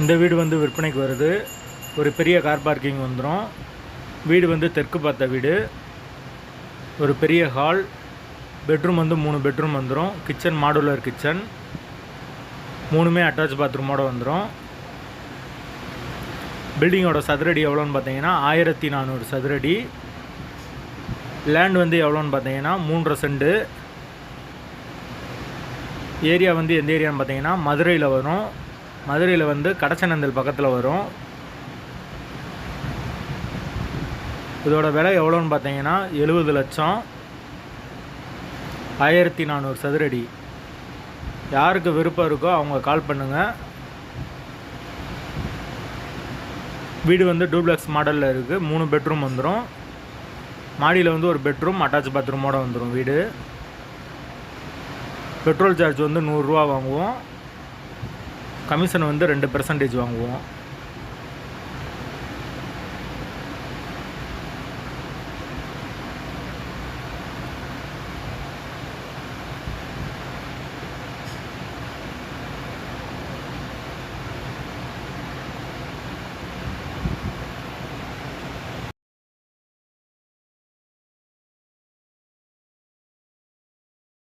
இந்த வீடு வந்து விற்பனைக்கு வருது. ஒரு பெரிய கார் பார்க்கிங் வந்துடும் வீடு வந்து தெற்கு பார்த்த வீடு. ஒரு பெரிய ஹால் பெட்ரூம் வந்து மூணு பெட்ரூம் வந்துடும் கிச்சன் மாடுலர் கிச்சன் மூணுமே அட்டாச் பாத்ரூமோடு வந்துடும் பில்டிங்கோட சதுரடி எவ்வளோன்னு பார்த்தீங்கன்னா ஆயிரத்தி நானூறு சதுரடி. லேண்ட் வந்து எவ்வளோன்னு பார்த்தீங்கன்னா மூன்றரை செண்டு. ஏரியா வந்து எந்த ஏரியான்னு பார்த்தீங்கன்னா மதுரையில் வரும். மதுரையில் வந்து கடச்சநந்தல் பக்கத்தில் வரும். இதோட விலை எவ்வளோன்னு பார்த்தீங்கன்னா எழுபது லட்சம் ஆயிரத்தி நானூறு சதுரடி. யாருக்கு விருப்பம் இருக்கோ அவங்க கால் பண்ணுங்கள் வீடு வந்து டூப்ளெக்ஸ் மாடலில் இருக்குது மூணு பெட்ரூம் வந்துடும் மாடியில் வந்து ஒரு பெட்ரூம் அட்டாச் பாத்ரூமோட வந்துடும் வீடு. பெட்ரோல் சார்ஜ் வந்து நூறுரூவா வாங்குவோம். கமிஷன் வந்து ரெண்டு பெர்சன்டேஜ் வாங்குவோம்.